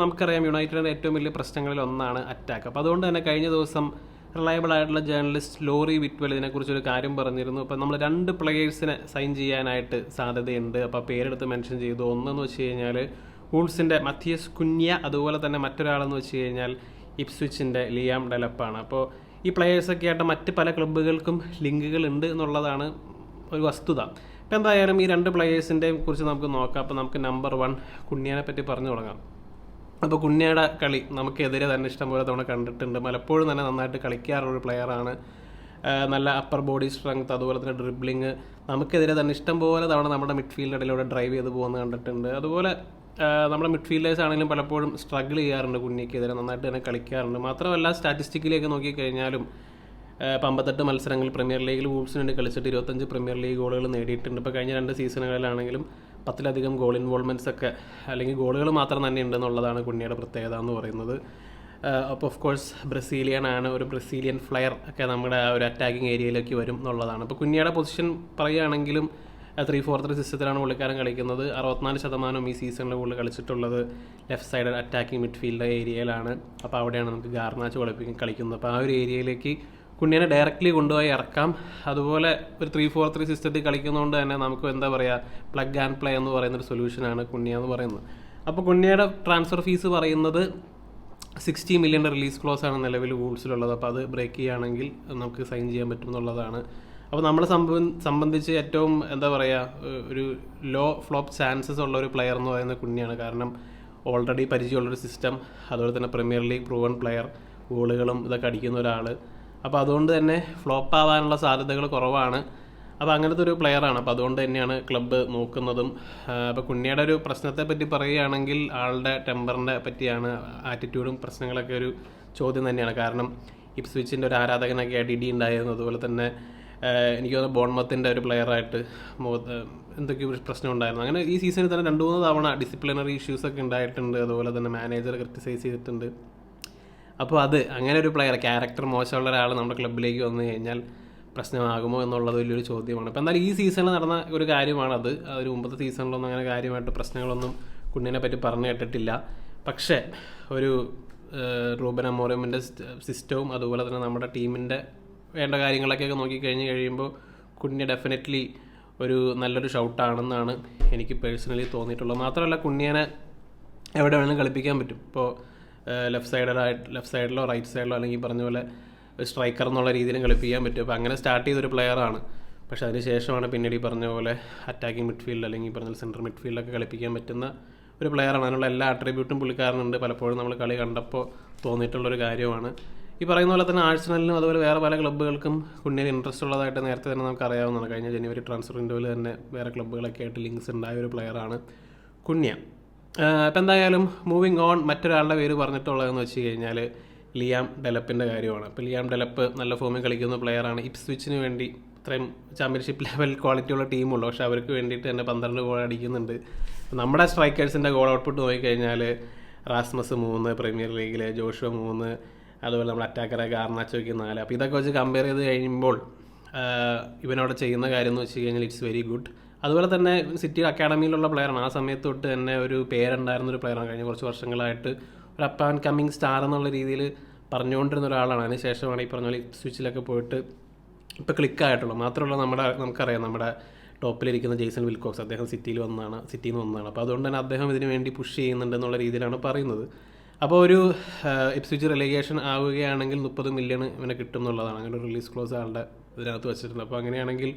നമുക്കറിയാം യുണൈറ്റഡിന്റെ ഏറ്റവും വലിയ പ്രശ്നങ്ങളിൽ ഒന്നാണ് അറ്റാക്ക് അപ്പോൾ അതുകൊണ്ട് തന്നെ കഴിഞ്ഞ ദിവസം റിലയബിൾ ആയിട്ടുള്ള ജേർണലിസ്റ്റ് ലോറി വിറ്റ്വൽ ഇതിനെക്കുറിച്ച് ഒരു കാര്യം പറഞ്ഞിരുന്നു. അപ്പോൾ നമ്മൾ രണ്ട് പ്ലെയേഴ്സിനെ സൈൻ ചെയ്യാനായിട്ട് സാധ്യതയുണ്ട്. അപ്പോൾ പേരെടുത്ത് മെൻഷൻ ചെയ്തു. ഒന്നെന്ന് വെച്ച് കഴിഞ്ഞാൽ വൂൾസിന്റെ മത്തിയസ് കുഞ്ഞ അതുപോലെ തന്നെ മറ്റൊരാളെന്ന് വെച്ച് കഴിഞ്ഞാൽ ഇപ്സ്വിച്ചിന്റെ ലിയാം ഡെലപ്പാണ്. അപ്പോൾ ഈ പ്ലെയേഴ്സൊക്കെ ആയിട്ട് മറ്റ് പല ക്ലബ്ബുകൾക്കും ലിങ്കുകൾ ഉണ്ട് എന്നുള്ളതാണ് ഒരു വസ്തുത. അപ്പോൾ എന്തായാലും ഈ രണ്ട് പ്ലെയേഴ്സിന്റെയും കുറിച്ച് നമുക്ക് നോക്കാം. അപ്പോൾ നമുക്ക് നമ്പർ വൺ കുഞ്ഞിനെ പറ്റി പറഞ്ഞു തുടങ്ങാം. അപ്പോൾ കുഞ്ഞയുടെ കളി നമുക്കെതിരെ തന്നെ ഇഷ്ടംപോലെ തവണ കണ്ടിട്ടുണ്ട്. മലപ്പോഴും തന്നെ നന്നായിട്ട് കളിക്കാറുള്ള പ്ലെയറാണ് നല്ല അപ്പർ ബോഡി സ്ട്രെങ്ത് അതുപോലെ തന്നെ ഡ്രിബ്ലിങ് നമുക്കെതിരെ തന്നെ ഇഷ്ടംപോലെ തവണ നമ്മുടെ മിഡ്ഫീൽഡ് ഇടയിലൂടെ ഡ്രൈവ് ചെയ്ത് പോകുന്നത് കണ്ടിട്ടുണ്ട്. അതുപോലെ നമ്മുടെ മിഡ്ഫീൽഡേഴ്സ് ആണെങ്കിലും പലപ്പോഴും സ്ട്രഗിൾ ചെയ്യാറുണ്ട് കുഞ്ഞിക്കെതിരെ നന്നായിട്ട് തന്നെ കളിക്കാറുണ്ട്. മാത്രമല്ല സ്റ്റാറ്റിസ്റ്റിക്കിലേക്ക് നോക്കിക്കഴിഞ്ഞാലും അമ്പത്തെട്ട് മത്സരങ്ങൾ പ്രീമിയർ ലീഗിൽ വൂൾസിന് വേണ്ടി കളിച്ചിട്ട് ഇരുപത്തഞ്ച് പ്രീമിയർ ലീഗ് ഗോളുകൾ നേടിയിട്ടുണ്ട്. ഇപ്പോൾ കഴിഞ്ഞ രണ്ട് സീസണുകളിലാണെങ്കിലും പത്തിലധികം ഗോൾ ഇൻവോൾവ്മെന്റ്സ് ഒക്കെ അല്ലെങ്കിൽ ഗോളുകൾ മാത്രം തന്നെ ഉണ്ടെന്നുള്ളതാണ് കുഞ്ഞിയുടെ പ്രത്യേകത എന്ന് പറയുന്നത്. അപ്പോൾ ഓഫ് കോഴ്സ് ബ്രസീലിയൻ ആണ് ഒരു ബ്രസീലിയൻ ഫ്ലയർ ഒക്കെ നമ്മുടെ ആ ഒരു അറ്റാക്കിംഗ് ഏരിയയിലേക്ക് വരും എന്നുള്ളതാണ്. അപ്പോൾ കുഞ്ഞിയുടെ പൊസിഷൻ പറയുകയാണെങ്കിലും ത്രീ ഫോർ ത്രീ സിസ്റ്റത്തിലാണ് പുള്ളിക്കാരൻ കളിക്കുന്നത്. അറുപത്തിനാല് ശതമാനം ഈ സീസണിൽ കൂടുതൽ കളിച്ചിട്ടുള്ളത് ലെഫ്റ്റ് സൈഡ് അറ്റാക്കിംഗ് മിഡ്ഫീൽഡ് ഏരിയയിലാണ് അപ്പോൾ അവിടെയാണ് നമുക്ക് ഗാർനാച്ച് കളിപ്പിക്കും കളിക്കുന്നത്. അപ്പോൾ ആ ഒരു ഏരിയയിലേക്ക് കുഞ്ഞിനെ ഡയറക്റ്റ്ലി കൊണ്ടുപോയി ഇറക്കാം. അതുപോലെ ഒരു ത്രീ ഫോർ ത്രീ സിസ്റ്റത്തിൽ കളിക്കുന്നതുകൊണ്ട് തന്നെ നമുക്ക് എന്താ പറയുക പ്ലഗ് ആൻഡ് പ്ലേ എന്ന് പറയുന്ന ഒരു സൊല്യൂഷനാണ് കുഞ്ഞിയ എന്ന് പറയുന്നത്. അപ്പോൾ കുഞ്ഞിയുടെ ട്രാൻസ്ഫർ ഫീസ് പറയുന്നത് സിക്സ്റ്റി മില്യന്റെ റിലീസ് ക്ലോസ് ആണ് നിലവിൽ വൂൾസിലുള്ളത് അപ്പോൾ അത് ബ്രേക്ക് ചെയ്യുകയാണെങ്കിൽ നമുക്ക് സൈൻ ചെയ്യാൻ പറ്റും എന്നുള്ളതാണ്. അപ്പോൾ നമ്മളെ സംബ- സംബന്ധിച്ച് ഏറ്റവും എന്താ പറയുക ഒരു ലോ ഫ്ലോപ്പ് ചാൻസസ് ഉള്ള ഒരു പ്ലെയർ എന്ന് പറയുന്നത് കുഞ്ഞിയാണ് കാരണം ഓൾറെഡി പരിചയമുള്ളൊരു സിസ്റ്റം അതുപോലെ തന്നെ പ്രീമിയർ ലീഗ് പ്രൂവൺ പ്ലെയർ ഗോളുകളും ഇതൊക്കെ അടിക്കുന്ന ഒരാൾ അപ്പോൾ അതുകൊണ്ട് തന്നെ ഫ്ലോപ്പ് ആവാനുള്ള സാധ്യതകൾ കുറവാണ്. അപ്പോൾ അങ്ങനത്തെ ഒരു പ്ലെയറാണ് അപ്പോൾ അതുകൊണ്ട് തന്നെയാണ് ക്ലബ്ബ് നോക്കുന്നതും. അപ്പോൾ കുഞ്ഞിയുടെ ഒരു പ്രശ്നത്തെ പറ്റി പറയുകയാണെങ്കിൽ ആളുടെ ടെമ്പറിനെ പറ്റിയാണ് ആറ്റിറ്റ്യൂഡും പ്രശ്നങ്ങളൊക്കെ ഒരു ചോദ്യം തന്നെയാണ്. കാരണം ഇപ്സ്വിച്ചിന്റെ ഒരു ആരാധകനൊക്കെ ആയിട്ട് ഇടി ഉണ്ടായിരുന്നു. അതുപോലെ തന്നെ എനിക്ക് തോന്നുന്നു ബോൺമത്തിന്റെ ഒരു പ്ലെയറായിട്ട് എന്തൊക്കെയോ പ്രശ്നം ഉണ്ടായിരുന്നു. അങ്ങനെ ഈ സീസണിൽ തന്നെ രണ്ട് മൂന്ന് തവണ ഡിസിപ്ലിനറി ഇഷ്യൂസൊക്കെ ഉണ്ടായിട്ടുണ്ട്. അതുപോലെ തന്നെ മാനേജർ ക്രിറ്റിസൈസ് ചെയ്തിട്ടുണ്ട്. അപ്പോൾ അത് അങ്ങനെ ഒരു പ്ലെയർ ക്യാരക്ടർ മോശമുള്ള ഒരാൾ നമ്മുടെ ക്ലബിലേക്ക് വന്നു കഴിഞ്ഞാൽ പ്രശ്നമാകുമോ എന്നുള്ളത് വലിയൊരു ചോദ്യമാണ്. അപ്പോൾ എന്നാൽ ഈ സീസണിൽ നടന്ന ഒരു കാര്യമാണത് ഒരു മുമ്പത്തെ സീസണിലൊന്നും അങ്ങനെ കാര്യമായിട്ട് പ്രശ്നങ്ങളൊന്നും കുഞ്ഞിനെ പറ്റി പറഞ്ഞു കേട്ടിട്ടില്ല. പക്ഷേ ഒരു റൂബൻ അമോറിയമിന്റെ സിസ്റ്റവും അതുപോലെ തന്നെ നമ്മുടെ ടീമിന്റെ വേണ്ട കാര്യങ്ങളൊക്കെ നോക്കി കഴിഞ്ഞ് കഴിയുമ്പോൾ കുഞ്ഞ് ഡെഫിനറ്റ്ലി ഒരു നല്ലൊരു ഷൗട്ടാണെന്നാണ് എനിക്ക് പേഴ്സണലി തോന്നിയിട്ടുള്ളത്. മാത്രമല്ല കുഞ്ഞിനെ എവിടെ വേണമെങ്കിലും കളിപ്പിക്കാൻ പറ്റും. ഇപ്പോൾ ലെഫ്റ്റ് സൈഡിലായിട്ട് ലെഫ്റ്റ് സൈഡിലോ റൈറ്റ് സൈഡിലോ അല്ലെങ്കിൽ പറഞ്ഞ പോലെ ഒരു സ്ട്രൈക്കർ എന്നുള്ള രീതിയിലും കളിപ്പിക്കാൻ പറ്റും. അപ്പോൾ അങ്ങനെ സ്റ്റാർട്ട് ചെയ്തൊരു പ്ലെയറാണ് പക്ഷേ അതിന് ശേഷമാണ് പിന്നീട് ഈ പറഞ്ഞ പോലെ അറ്റാക്കിംഗ് മിഡ്ഫീൽഡ് അല്ലെങ്കിൽ പറഞ്ഞ സെൻട്രൽ മിഡ്ഫീൽഡൊക്കെ കളിപ്പിക്കാൻ പറ്റുന്ന ഒരു പ്ലെയറാണ് അതിനുള്ള എല്ലാ അട്രിബ്യൂട്ടും പുള്ളിക്കാരനുണ്ട് പലപ്പോഴും നമ്മൾ കളി കണ്ടപ്പോൾ തോന്നിയിട്ടുള്ളൊരു കാര്യമാണ്. ഈ പറയുന്ന പോലെ തന്നെ ആഴ്സണലിനും അതുപോലെ വേറെ പല ക്ലബ്ബുകൾക്കും കുഞ്ഞിന് ഇൻട്രസ്റ്റ് ഉള്ളതായിട്ട് നേരത്തെ തന്നെ നമുക്ക് അറിയാവുന്നതാണ്. കഴിഞ്ഞ ജനുവരി ട്രാൻസ്ഫർ വിൻഡോയിൽ തന്നെ വേറെ ക്ലബ്ബുകളൊക്കെ ആയിട്ട് ലിങ്ക്സ് ഉണ്ടായ ഒരു പ്ലെയറാണ് കുഞ്ഞ ഇപ്പം എന്തായാലും മൂവിങ് ഓൺ മറ്റൊരാളുടെ പേര് പറഞ്ഞിട്ടുള്ളതെന്ന് വെച്ച് കഴിഞ്ഞാൽ ലിയാം ഡെലപ്പിന്റെ കാര്യമാണ്. അപ്പോൾ ലിയാം ഡെലപ്പ് നല്ല ഫോമിൽ കളിക്കുന്ന പ്ലെയറാണ് ഇപ്സ്വിച്ചിന് വേണ്ടി ഇത്രയും ചാമ്പ്യൻഷിപ്പ് ലെവൽ ക്വാളിറ്റിയുള്ള ടീമുള്ളൂ പക്ഷെ അവർക്ക് വേണ്ടിയിട്ട് തന്നെ പന്ത്രണ്ട് ഗോൾ അടിക്കുന്നുണ്ട്. നമ്മുടെ സ്ട്രൈക്കേഴ്സിന്റെ ഗോൾ ഔട്ട്പുട്ട് നോക്കിക്കഴിഞ്ഞാൽ റാസ്മസ് മൂന്ന് പ്രീമിയർ ലീഗിൽ ജോഷുവ മൂന്ന് അതുപോലെ നമ്മുടെ അറ്റാക്കറെ ഗാർനാച്ചോയ്ക്ക് നാല്. അപ്പോൾ ഇതൊക്കെ വെച്ച് കമ്പയർ ചെയ്ത് കഴിയുമ്പോൾ ഇവനവിടെ ചെയ്യുന്ന കാര്യം എന്ന് വെച്ച് കഴിഞ്ഞാൽ ഇറ്റ്സ് വെരി ഗുഡ് അതുപോലെ തന്നെ സിറ്റി അക്കാഡമിയിലുള്ള പ്ലെയറാണ് ആ സമയത്ത് തൊട്ട് തന്നെ ഒരു പേരുണ്ടായിരുന്ന ഒരു പ്ലെയറാണ് കഴിഞ്ഞ കുറച്ച് വർഷങ്ങളായിട്ട് ഒരു അപ്പ് ആൻഡ് കമ്മിങ് സ്റ്റാർ എന്നുള്ള രീതിയിൽ പറഞ്ഞുകൊണ്ടിരുന്ന ഒരാളാണ്. അതിന് ശേഷമാണ് ഈ പറഞ്ഞ പോലെ സ്വിച്ചിലൊക്കെ പോയിട്ട് ഇപ്പോൾ ക്ലിക്കായിട്ടുള്ളൂ മാത്രമല്ല നമ്മുടെ നമുക്കറിയാം നമ്മുടെ ടോപ്പിലിരിക്കുന്ന ജെയ്സൺ വിൽക്കോക്സ് അദ്ദേഹം സിറ്റിയിൽ വന്നതാണ് സിറ്റിയിൽ നിന്ന് വന്നതാണ്. അപ്പോൾ അതുകൊണ്ട് തന്നെ അദ്ദേഹം ഇതിന് വേണ്ടി പുഷ് ചെയ്യുന്നുണ്ട് എന്നുള്ള രീതിയിലാണ് പറയുന്നത്. അപ്പോൾ ഒരു ഇപ്സ്വിച്ച് റിലേഗേഷൻ ആവുകയാണെങ്കിൽ മുപ്പത് മില്യൺ ഇവനെ കിട്ടും എന്നുള്ളതാണ്. അങ്ങനെ റിലീസ് ക്ലോസ് ആളുടെ ഇതിനകത്ത് വെച്ചിട്ടുണ്ട്. അപ്പോൾ അങ്ങനെയാണെങ്കിൽ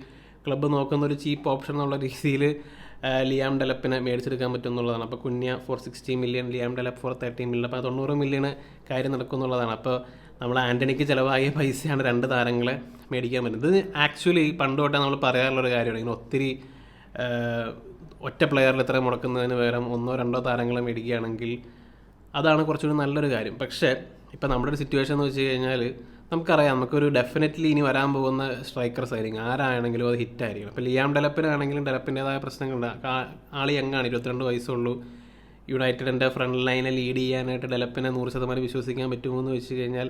ക്ലബ്ബ് നോക്കുന്ന ഒരു ചീപ്പ് ഓപ്ഷൻ എന്നുള്ള രീതിയിൽ ലിയാം ഡെലപ്പിനെ മേടിച്ചെടുക്കാൻ പറ്റും എന്നുള്ളതാണ് അപ്പോൾ Cunha for sixty million Liam Delap for thirty million അപ്പോൾ തൊണ്ണൂറ് മില്യണ് കാര്യം നടക്കും എന്നുള്ളതാണ് അപ്പോൾ നമ്മൾ ആന്റണിക്ക് ചിലവായ പൈസയാണ് രണ്ട് താരങ്ങളെ മേടിക്കാൻ പറ്റുന്നത്. ഇത് ആക്ച്വലി പണ്ട് തൊട്ടേ നമ്മൾ പറയാറുള്ളൊരു കാര്യമാണ്. ഇങ്ങനെ ഒത്തിരി ഒറ്റ പ്ലെയറിൽ ഇത്ര മുടക്കുന്നതിന് പകരം ഒന്നോ രണ്ടോ താരങ്ങളെ മേടിക്കുകയാണെങ്കിൽ അതാണ് കുറച്ചുകൂടി നല്ലൊരു കാര്യം. പക്ഷേ ഇപ്പം നമ്മുടെ ഒരു സിറ്റുവേഷൻ എന്ന് വെച്ച് കഴിഞ്ഞാൽ നമുക്കറിയാം നമുക്കൊരു ഡെഫിനറ്റ്ലി ഇനി വരാൻ പോകുന്ന സ്ട്രൈക്കേഴ്സ് ആയിരിക്കും ആരാണെങ്കിലും അത് ഹിറ്റ് ആയിരിക്കും അപ്പോൾ ലിയാം ഡെലപ്പിനാണെങ്കിലും ഡെലപ്പിന്റെതായ പ്രശ്നങ്ങളുണ്ട്. ആൾ യങ്ങാണ് ഇരുപത്തിരണ്ട് വയസ്സുള്ളൂ. യുണൈറ്റഡിന്റെ ഫ്രണ്ട് ലൈനെ ലീഡ് ചെയ്യാനായിട്ട് ഡെലപ്പിനെ നൂറ് ശതമാനം വിശ്വസിക്കാൻ പറ്റുമോ എന്ന് വെച്ച് കഴിഞ്ഞാൽ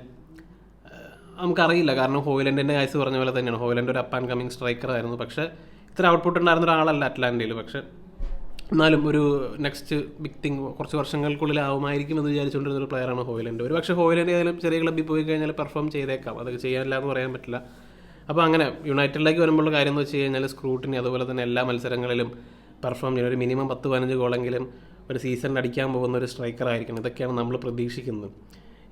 നമുക്കറിയില്ല. കാരണം ഹോയിലൻഡിന്റെ കേസ് പറഞ്ഞ പോലെ തന്നെയാണ്. ഹോയിലൻഡ് ഒരു അപ്പ് ആൻഡ് കമ്മിങ് സ്ട്രൈക്കർ ആയിരുന്നു. പക്ഷേ ഇത്ര ഔട്ട്പുട്ട് ഉണ്ടായിരുന്ന ഒരാളല്ല അറ്റ്ലാന്റയിൽ. പക്ഷേ എന്നാലും ഒരു നെക്സ്റ്റ് ബിഗ് തിങ് കുറച്ച് വർഷങ്ങൾക്കുള്ളിൽ ആവുമായിരിക്കും എന്ന് വിചാരിച്ചുകൊണ്ടിരുന്ന ഒരു പ്ലെയറാണ് ഹോയിലന്റെ ഒരു പക്ഷേ ഹോയിലന്റെ ആയാലും ചെറിയ ക്ലബ്ബിൽ പോയി കഴിഞ്ഞാൽ പെർഫോം ചെയ്തേക്കാം. അത് ചെയ്യാനില്ല എന്ന് പറയാൻ പറ്റില്ല. അപ്പോൾ അങ്ങനെ യുണൈറ്റഡിലേക്ക് വരുമ്പോഴുള്ള കാര്യം എന്ന് വെച്ച് കഴിഞ്ഞാൽ സ്ക്രൂട്ടിനി അതുപോലെ തന്നെ എല്ലാ മത്സരങ്ങളിലും പെർഫോം ചെയ്യുന്ന ഒരു മിനിമം പത്ത് പതിനഞ്ച് ഗോളെങ്കിലും ഒരു സീസണിൽ അടിക്കാൻ പോകുന്ന ഒരു സ്ട്രൈക്കർ ആയിരിക്കണം. ഇതൊക്കെയാണ് നമ്മൾ പ്രതീക്ഷിക്കുന്നത്.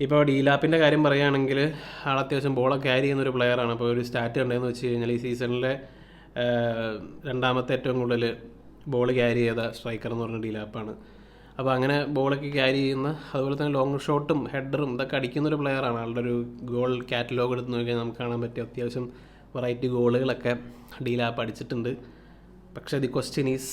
ഇപ്പോൾ ഡീലാപ്പിന്റെ കാര്യം പറയുകയാണെങ്കിൽ ആൾ അത്യാവശ്യം ബോളൊക്കെ ക്യാരി ചെയ്യുന്ന ഒരു പ്ലെയറാണ് അപ്പോൾ ഒരു സ്റ്റാറ്റ് ഉണ്ടെന്ന് വെച്ച് കഴിഞ്ഞാൽ ഈ സീസണിലെ രണ്ടാമത്തെ ഏറ്റവും കൂടുതൽ ബോൾ ക്യാരി ചെയ്ത സ്ട്രൈക്കർ എന്ന് പറഞ്ഞ ഡീലാപ്പാണ് അപ്പോൾ അങ്ങനെ ബോളൊക്കെ ക്യാരി ചെയ്യുന്ന അതുപോലെ തന്നെ ലോങ് ഷോട്ടും ഹെഡറും ഇതൊക്കെ അടിക്കുന്ന ഒരു പ്ലെയറാണ് ആളുടെ ഒരു ഗോൾ കാറ്റലോഗ് എടുത്ത് നോക്കിയാൽ നമുക്ക് കാണാൻ പറ്റിയ അത്യാവശ്യം വെറൈറ്റി ഗോളുകളൊക്കെ ഡീലാപ്പ് അടിച്ചിട്ടുണ്ട്. പക്ഷേ the question is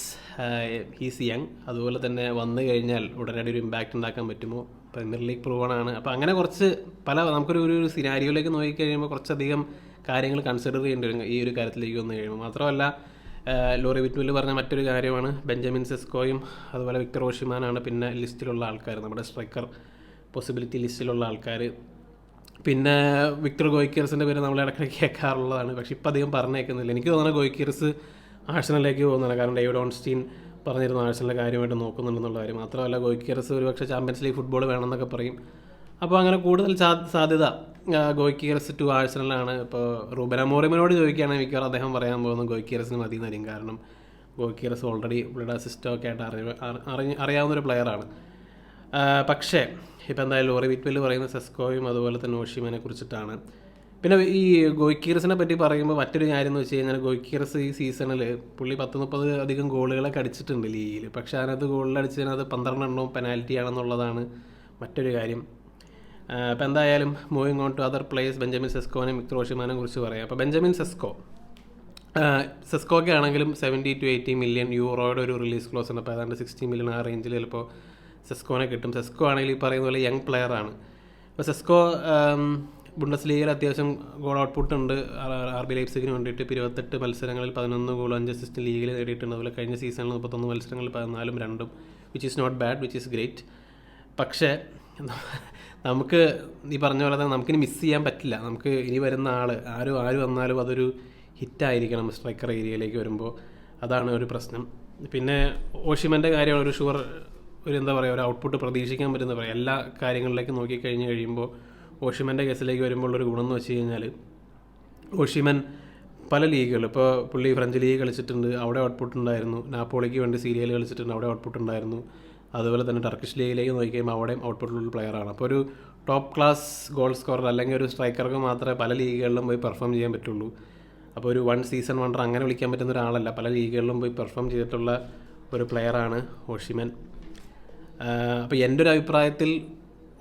is young അതുപോലെ തന്നെ വന്നു കഴിഞ്ഞാൽ ഉടനടി ഒരു ഇമ്പാക്റ്റ് ഉണ്ടാക്കാൻ പറ്റുമോ? പ്രീമിയർ ലീഗ് പ്രൂവണാണ് അപ്പോൾ അങ്ങനെ കുറച്ച് പല നമുക്കൊരു ഒരു സിനാരിയോയിലേക്ക് നോക്കിക്കഴിയുമ്പോൾ കുറച്ചധികം കാര്യങ്ങൾ കൺസിഡർ ചെയ്യേണ്ടി വരും ഈ ഒരു കാര്യത്തിലേക്ക് വന്നു കഴിയുമ്പോൾ. മാത്രമല്ല ലോറി വിറ്റ്മിൽ പറഞ്ഞ മറ്റൊരു കാര്യമാണ്. ബെഞ്ചമിൻ സെസ്കോയും അതുപോലെ വിക്ടർ ഓഷിമാനാണ് പിന്നെ ലിസ്റ്റിലുള്ള ആൾക്കാർ നമ്മുടെ സ്ട്രൈക്കർ പോസിബിലിറ്റി ലിസ്റ്റിലുള്ള ആൾക്കാർ പിന്നെ വിക്ടർ ഗോയ്ക്കേഴ്സിന്റെ പേര് നമ്മൾ ഇടയ്ക്കിടയ്ക്ക് കേൾക്കാറുള്ളതാണ്. പക്ഷേ ഇപ്പം അധികം പറഞ്ഞേക്കുന്നില്ല. എനിക്ക് തോന്നുന്നത് ഗോയ്ക്കേഴ്സ് ആഴ്സണലിലേക്ക് പോകുന്നതാണ്. കാരണം ഡേവിഡ് ഓൺസ്റ്റീൻ പറഞ്ഞിരുന്നു ആഴ്സണലിലെ കാര്യമായിട്ട് നോക്കുന്നുണ്ടെന്നുള്ള കാര്യം. മാത്രമല്ല ഗോയ്ക്കേഴ്സ് ഒരുപക്ഷെ ചാമ്പ്യൻസ് ലീഗ് ഫുട്ബോൾ വേണമെന്നൊക്കെ പറയും. അപ്പോൾ അങ്ങനെ കൂടുതൽ സാധ്യത ഗോയ്ക്കിയർസ് ടു ആഴ്സണലാണ്. ഇപ്പോൾ റൂബൻ അമോറിമിനോട് ചോദിക്കുകയാണെങ്കിൽ മിക്കവാറും അദ്ദേഹം പറയാൻ പോകുന്നത് ഗോയ്ക്കിയർസിന് മതി എന്നായിരിക്കും. കാരണം ഗോയ്ക്കിയർസ് ഓൾറെഡി ബ്ലഡ് അസിസ്റ്റോ ഒക്കെ ആയിട്ട് അറിയ അറിയാവുന്ന ഒരു പ്ലെയറാണ് പക്ഷേ ഇപ്പോൾ എന്തായാലും ലോറി വിറ്റ്വെൽ പറയുന്ന സെസ്കോയും അതുപോലെ തന്നെ ഓഷിമനെ കുറിച്ചിട്ടാണ്. പിന്നെ ഈ ഗോയ്ക്കീറസിനെ പറ്റി പറയുമ്പോൾ മറ്റൊരു കാര്യം എന്ന് വെച്ച് കഴിഞ്ഞാൽ ഗോയ്ക്കീറസ് ഈ സീസണിൽ പുള്ളി പത്ത് മുപ്പത് അധികം ഗോളുകളൊക്കെ അടിച്ചിട്ടുണ്ട് ലീഗിൽ പക്ഷേ അതിനകത്ത് ഗോളിൽ അടിച്ചതിനകത്ത് പന്ത്രണ്ടെണ്ണവും പെനാൽറ്റി ആണെന്നുള്ളതാണ് മറ്റൊരു കാര്യം. അപ്പോൾ എന്തായാലും moving on to other place Benjamin സെസ്കോനെ മിക്രോഷിമാനെ കുറിച്ച് പറയാം. അപ്പോൾ ബെഞ്ചമിൻ സെസ്കോ സെസ്കോക്കെ ആണെങ്കിലും സെവന്റി ടു എയ്റ്റി മില്യൺ യൂറോയുടെ ഒരു റിലീസ് ക്ലോസ് ഉണ്ട്. അപ്പോൾ ഏതാണ്ട് സിക്സ്റ്റി മില്യൺ ആ റേഞ്ചിൽ ചിലപ്പോൾ സെസ്കോനെ കിട്ടും. സെസ്കോ ആണെങ്കിൽ ഈ പറയുന്ന പോലെ യങ് പ്ലെയർ ആണ്. അപ്പോൾ സെസ്കോ ബുണ്ടസ് ലീഗിൽ അത്യാവശ്യം ഗോൾ ഔട്ട്പുട്ട് ഉണ്ട്. ആർ ബി ലൈപ്സിന് വേണ്ടിയിട്ട് ഇരുപത്തെട്ട് മത്സരങ്ങളിൽ പതിനൊന്ന് ഗോൾ അഞ്ച് അസിസ്റ്റ് ലീഗിൽ നേടിയിട്ടുണ്ട്. അതുപോലെ കഴിഞ്ഞ സീസണിൽ മുപ്പത്തൊന്ന് മത്സരങ്ങളിൽ പതിനാലും രണ്ടും which is not bad which is great പക്ഷേ നമുക്ക് ഈ പറഞ്ഞ പോലെ തന്നെ നമുക്കിനി മിസ് ചെയ്യാൻ പറ്റില്ല. നമുക്ക് ഇനി വരുന്ന ആൾ ആരും ആര് വന്നാലും അതൊരു ഹിറ്റായിരിക്കണം സ്ട്രൈക്കർ ഏരിയയിലേക്ക് വരുമ്പോൾ അതാണ് ഒരു പ്രശ്നം. പിന്നെ ഓഷിമന്റെ കാര്യമാണ് ഒരു ഷുവർ ഒരു എന്താ പറയുക ഒരു ഔട്ട്പുട്ട് പ്രതീക്ഷിക്കാൻ പറ്റുന്ന പറയാം. എല്ലാ കാര്യങ്ങളിലേക്ക് നോക്കി കഴിഞ്ഞ് കഴിയുമ്പോൾ ഓഷിമന്റെ കേസിലേക്ക് വരുമ്പോൾ ഒരു ഗുണം എന്ന് വെച്ച് കഴിഞ്ഞാൽ ഓഷിമൻ പല ലീഗുകൾ ഇപ്പോൾ പുള്ളി ഫ്രഞ്ച് ലീഗ് കളിച്ചിട്ടുണ്ട് അവിടെ ഔട്ട്പുട്ട് ഉണ്ടായിരുന്നു. നാപ്പോളിക്ക് വേണ്ടി സീരിയൽ കളിച്ചിട്ടുണ്ട് അവിടെ ഔട്ട്പുട്ട് ഉണ്ടായിരുന്നു. അതുപോലെ തന്നെ ടർക്കിഷ് ലീഗിലേക്ക് നോക്കി കഴിയുമ്പോൾ അവിടെയും ഔട്ട്പുട്ടുള്ള പ്ലെയറാണ് അപ്പോൾ ഒരു ടോപ്പ് ക്ലാസ് ഗോൾ സ്കോറർ അല്ലെങ്കിൽ ഒരു സ്ട്രൈക്കർക്ക് മാത്രമേ പല ലീഗുകളിലും പോയി പെർഫോം ചെയ്യാൻ പറ്റുള്ളൂ. അപ്പോൾ ഒരു വൺ സീസൺ വണ്ടർ അങ്ങനെ വിളിക്കാൻ പറ്റുന്ന ഒരാളല്ല. പല ലീഗുകളിലും പോയി പെർഫോം ചെയ്തിട്ടുള്ള ഒരു പ്ലെയറാണ് ഓഷിമൻ. അപ്പോൾ എന്റെ ഒരു അഭിപ്രായത്തിൽ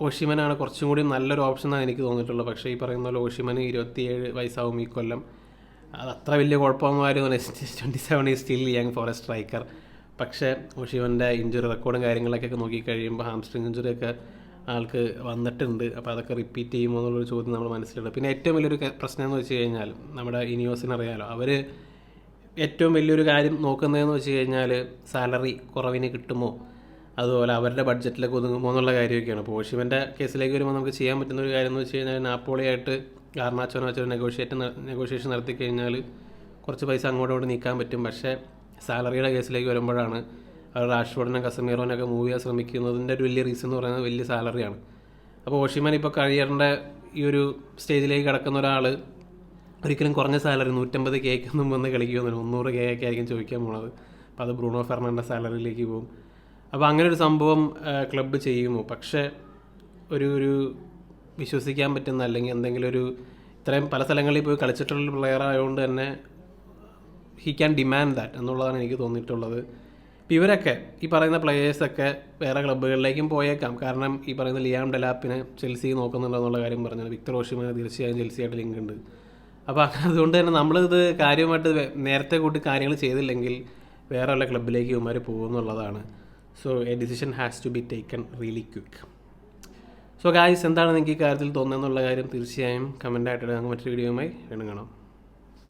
ഓഷിമനാണ് കുറച്ചും കൂടി നല്ലൊരു ഓപ്ഷൻ എന്നാണ് എനിക്ക് തോന്നിയിട്ടുള്ളത്. പക്ഷേ ഈ പറയുന്ന പോലെ ഓഷിമന് ഇരുപത്തിയേഴ് വയസ്സാവും ഈ കൊല്ലം. അത് അത്ര വലിയ കുഴപ്പമൊന്നും ആയിരുന്നു twenty seven is still young for a striker പക്ഷേ ഓഷിവന്റെ ഇഞ്ചുറി റെക്കോർഡും കാര്യങ്ങളൊക്കെ നോക്കി കഴിയുമ്പോൾ ഹാംസ്ട്രിങ് ഇഞ്ചുറി ഒക്കെ ആൾക്ക് വന്നിട്ടുണ്ട്. അപ്പോൾ അതൊക്കെ റിപ്പീറ്റ് ചെയ്യുമോ എന്നുള്ളൊരു ചോദ്യം നമ്മൾ മനസ്സിലുണ്ട്. പിന്നെ ഏറ്റവും വലിയൊരു പ്രശ്നം എന്ന് വെച്ച് കഴിഞ്ഞാൽ നമ്മുടെ ഇനിയോസിന് അറിയാലോ. അവർ ഏറ്റവും വലിയൊരു കാര്യം നോക്കുന്നതെന്ന് വെച്ച് കഴിഞ്ഞാൽ സാലറി കുറവിന് കിട്ടുമോ? അതുപോലെ അവരുടെ ബഡ്ജറ്റിലേക്ക് ഒതുങ്ങുമോ എന്നുള്ള കാര്യമൊക്കെയാണ്. അപ്പോൾ ഓഷിവന്റെ കേസിലേക്ക് വരുമ്പോൾ നമുക്ക് ചെയ്യാൻ പറ്റുന്ന ഒരു കാര്യം എന്ന് വെച്ച് കഴിഞ്ഞാൽ നാപ്പോളിയായിട്ട് കാർണാച്ചോനെ വെച്ചൊരു നെഗോഷിയേറ്റ് നെഗോഷിയേഷൻ നടത്തി കഴിഞ്ഞാൽ കുറച്ച് പൈസ അങ്ങോട്ടോട്ട് നീക്കാൻ പറ്റും. പക്ഷേ സാലറിയുടെ കേസിലേക്ക് വരുമ്പോഴാണ് റാഷ്ഫോർഡിനെ കസമീറോനൊക്കെ മൂവ് ചെയ്യാൻ ശ്രമിക്കുന്നതിന്റെ ഒരു വലിയ റീസൺ എന്ന് പറയുന്നത് വലിയ സാലറിയാണ് അപ്പോൾ ഓഷിമാൻ ഇപ്പോൾ കരിയറിന്റെ ഈ ഒരു സ്റ്റേജിലേക്ക് കിടക്കുന്ന ഒരാൾ ഒരിക്കലും കുറഞ്ഞ സാലറി നൂറ്റമ്പത് കേക്കൊന്നും വന്ന് കളിക്കുമെന്നില്ല മുന്നൂറ് കെ ഒക്കെ ആയിരിക്കും ചോദിക്കാൻ പോണത്. അപ്പോൾ അത് ബ്രൂണോ ഫെർണാന്റെ സാലറിയിലേക്ക് പോകും. അപ്പോൾ അങ്ങനെ ഒരു സംഭവം ക്ലബ്ബ് ചെയ്യുമോ? പക്ഷേ ഒരു ഒരു വിശ്വസിക്കാൻ പറ്റുന്ന അല്ലെങ്കിൽ എന്തെങ്കിലും ഒരു ഇത്രയും പല സ്ഥലങ്ങളിൽ പോയി കളിച്ചിട്ടുള്ള പ്ലെയർ ആയതുകൊണ്ട് തന്നെ ഹി ക്യാൻ ഡിമാൻഡ് ദാറ്റ് എന്നുള്ളതാണ് എനിക്ക് തോന്നിയിട്ടുള്ളത്. ഇപ്പോൾ ഇവരൊക്കെ ഈ പറയുന്ന പ്ലെയേഴ്സൊക്കെ വേറെ ക്ലബ്ബുകളിലേക്കും പോയേക്കാം. കാരണം ഈ പറയുന്ന ലിയാം ഡെലാപ്പിനെ ചെൽസി നോക്കുന്നുണ്ടോ എന്നുള്ള കാര്യം പറഞ്ഞാൽ വിക്ടർ ഓഷിമിന് തീർച്ചയായും ചെൽസിയായിട്ട് ലിങ്ക് ഉണ്ട്. അപ്പോൾ അതുകൊണ്ട് തന്നെ നമ്മളിത് കാര്യമായിട്ട് നേരത്തെ കൂട്ടി കാര്യങ്ങൾ ചെയ്തില്ലെങ്കിൽ വേറെ വല്ല ക്ലബിലേക്ക് ഇവന്മാർ പോകുമെന്നുള്ളതാണ്. So a decision has to be taken really quick so guys എന്താണ് നിങ്ങൾക്ക് ഈ കാര്യത്തിൽ തോന്നുന്നതെന്നുള്ള കാര്യം തീർച്ചയായും കമന്റായിട്ട് മറ്റൊരു വീഡിയോയുമായി വീണ്ടും കാണാം.